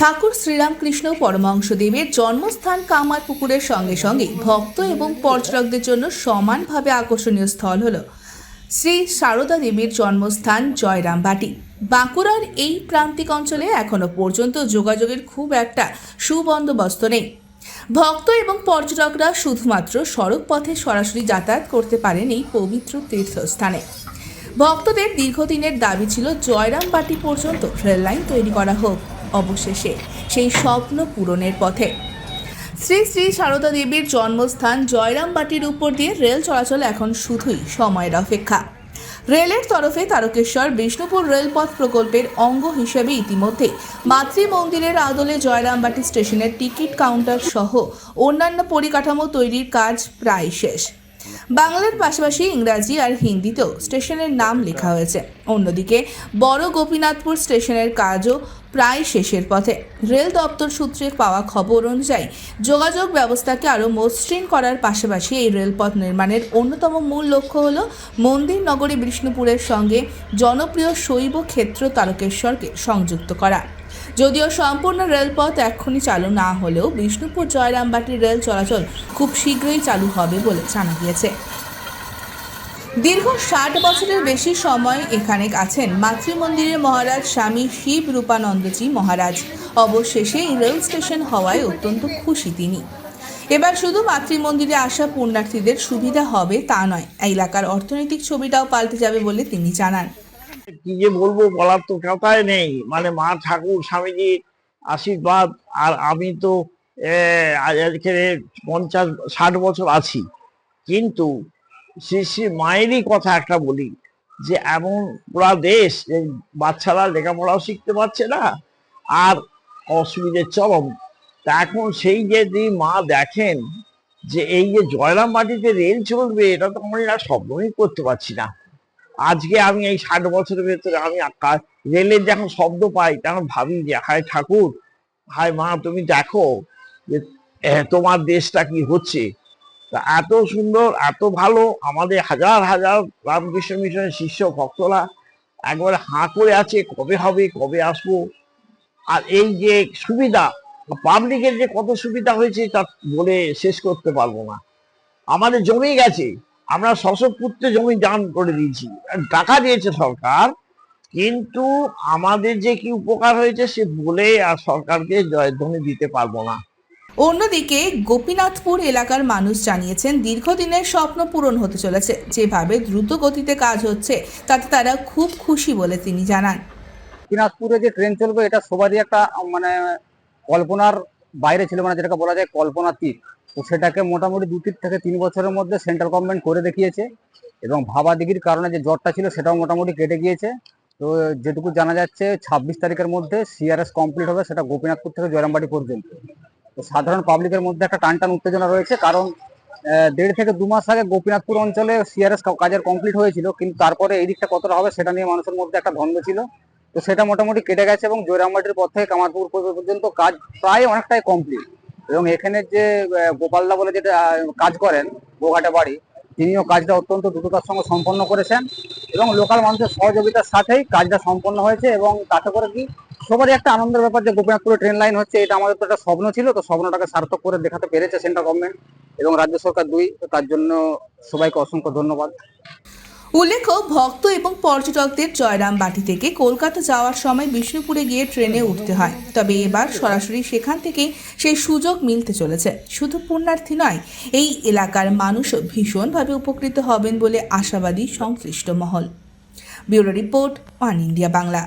ঠাকুর শ্রীরামকৃষ্ণ পরমহংসদেবের জন্মস্থান কামার পুকুরের সঙ্গে সঙ্গে ভক্ত এবং পর্যটকদের জন্য সমানভাবে আকর্ষণীয় স্থল হল শ্রী সারদা দেবীর জন্মস্থান জয়রামবাটি। বাঁকুড়ার এই প্রান্তিক অঞ্চলে এখনও পর্যন্ত যোগাযোগের খুব একটা সুবন্দোবস্ত নেই। ভক্ত এবং পর্যটকরা শুধুমাত্র সড়ক পথে সরাসরি যাতায়াত করতে পারেন এই পবিত্র তীর্থস্থানে। ভক্তদের দীর্ঘদিনের দাবি ছিল জয়রামবাটি পর্যন্ত রেল লাইন তৈরি করা হোক। অবশেষে সেই স্বপ্ন পূরণের পথে। শ্রী শ্রী সারদা দেবীর জন্মস্থান জয়রামবাটির উপর দিয়ে রেল চলাচল এখন শুধুই সময়ের অপেক্ষা। রেলের তরফে তারকেশ্বর বিষ্ণুপুর রেলপথ প্রকল্পের অঙ্গ হিসেবে ইতিমধ্যে মাতৃ মন্দিরের আদলে জয়রামবাটি স্টেশনের টিকিট কাউন্টার সহ অন্যান্য পরিকাঠামো তৈরির কাজ প্রায় শেষ। বাংলার পাশাপাশি ইংরাজি আর হিন্দিতেও স্টেশনের নাম লেখা হয়েছে। অন্যদিকে বড় গোপীনাথপুর স্টেশনের কাজও প্রায় শেষের পথে। রেল দপ্তর সূত্রে পাওয়া খবর অনুযায়ী, যোগাযোগ ব্যবস্থাকে আরও মসৃণ করার পাশাপাশি এই রেলপথ নির্মাণের অন্যতম মূল লক্ষ্য হল মন্দির নগরী বিষ্ণুপুরের সঙ্গে জনপ্রিয় শৈব ক্ষেত্র তারকেশ্বরকে সংযুক্ত করা। যদিও সম্পূর্ণ রেলপথ এখনই চালু না হলেও বিষ্ণুপুর জয়রামবাটির রেল চলাচল খুব শীঘ্রই চালু হবে বলে জানা গিয়েছে। দীর্ঘ ষাট বছরের বেশি সময় এখানে আছেন মাতৃমন্দিরের মহারাজ স্বামী শিব রূপানন্দজি মহারাজ। অবশেষে রেল স্টেশন হওয়ায় অত্যন্ত খুশি তিনি। এবার শুধু মাতৃমন্দিরে আসা পুণ্যার্থীদের সুবিধা হবে তা নয় এলাকার অর্থনৈতিক ছবিটাও পাল্টে যাবে বলে তিনি জানান। কি যে বলব বলার তো কথাই নেই মানে মা ঠাকুর স্বামীজি আশীর্বাদ আর আমি তো আহ, আজ এখানে পঞ্চাশ ষাট বছর আছি। কিন্তু শ্রী মায়েরই কথা একটা বলি, যে এমন পুরা দেশ বাচ্চারা লেখাপড়াও শিখতে পারছে না, আর অসুবিধে চরম। তা এখন সেই যদি মা দেখেন, যে এই যে জয়রাম মাটিতে রেল চলবে, এটা তো আমরা স্বপ্নই করতে পারছি না। আজকে আমি এই ষাট বছরের ভেতরে আমি রেলের যখন শব্দ পাই তখন ভাবি যে, হায় ঠাকুর, হায় মা, তুমি দেখো যে তোমার দেশটা কি হচ্ছে? এত সুন্দর, এত ভালো, আমাদের হাজার হাজার রামকৃষ্ণ মিশনের শিষ্য, ভক্তরা একবারে হাঁ করে আছে, কবে হবে, কবে আসব? আর এই যে সুবিধা, পাবলিকের যে কত সুবিধা হয়েছে তা বলে শেষ করতে পারব না। আমাদের জমি গেছে, আমরা শশপুত্রে জমি দান করে দিয়েছি, টাকা দিয়েছে সরকার, কিন্তু আমাদের যে কি উপকার হয়েছে সে বলে আর সরকারকে জয়ধ্বনি দিতে পারব না। অন্যদিকে গোপীনাথপুর এলাকার মানুষ জানিয়েছেন, দীর্ঘদিনের স্বপ্ন পূরণ হতে চলেছে। যেভাবে দ্রুত গতিতে কাজ হচ্ছে, তাতে তারা খুব খুশি বলে তিনি জানান। দিনাজপুরে যে ট্রেন চলবে, এটা সবারই একটা মানে কল্পনার বাইরে ছিল। মানে যেটাকে বলা যায় কল্পনাতীত তো সেটাকে মোটামুটি দু তিন থেকে তিন বছরের মধ্যে সেন্ট্রাল গভর্নমেন্ট করে দেখিয়েছে এবং ভাবাদিগির কারণে যে জ্বরটা ছিল, সেটাও মোটামুটি কেটে গিয়েছে। তো যেটুকু জানা যাচ্ছে, ছাব্বিশ তারিখের মধ্যে সিআরএস কমপ্লিট হবে সেটা গোপীনাথপুর থেকে জয়রামবাটি পর্যন্ত। সাধারণ পাবলিকের মধ্যে একটা টান টান উত্তেজনা রয়েছে, কারণ দেড় থেকে দু মাস আগে গোপীনাথপুর অঞ্চলে সিআরএস কাজের কমপ্লিট হয়েছিল, কিন্তু তারপরে এই দিকটা কতটা হবে সেটা নিয়ে মানুষের মধ্যে একটা দ্বন্দ্ব ছিল। তো সেটা মোটামুটি কেটে গেছে এবং জয়রামবাটির পর থেকে কামারপুর পর্যন্ত কাজ প্রায় অনেকটাই কমপ্লিট এবং এখানে যে গোপালদা বলে যেটা কাজ করেন, গোঘাটে বাড়ি, তিনিও কাজটা অত্যন্ত দ্রুততার সঙ্গে সম্পন্ন করেছেন এবং লোকাল মানুষের সহযোগিতার সাথেই কাজটা সম্পন্ন হয়েছে এবং তাতে করে কি সবারই একটা আনন্দের ব্যাপার যে গোপীনাথপুরে ট্রেন লাইন হচ্ছে, এটা আমাদের তো একটা স্বপ্ন ছিল, তো স্বপ্নটাকে সার্থক করে দেখাতে পেরেছে সেন্ট্রাল গভর্নমেন্ট এবং রাজ্য সরকার দুই তার জন্য সবাইকে অসংখ্য ধন্যবাদ। উল্লেখ্য, ভক্ত এবং পর্যটকদের জয়রামবাটি থেকে কলকাতা যাওয়ার সময় বিষ্ণুপুরে গিয়ে ট্রেনে উঠতে হয়। তবে এবার সরাসরি সেখান থেকে সেই সুযোগ মিলতে চলেছে। শুধু পুণ্যার্থী নয়, এই এলাকার মানুষও ভীষণভাবে উপকৃত হবেন বলে আশাবাদী সংশ্লিষ্ট মহল। Bureau report, one India Bangla.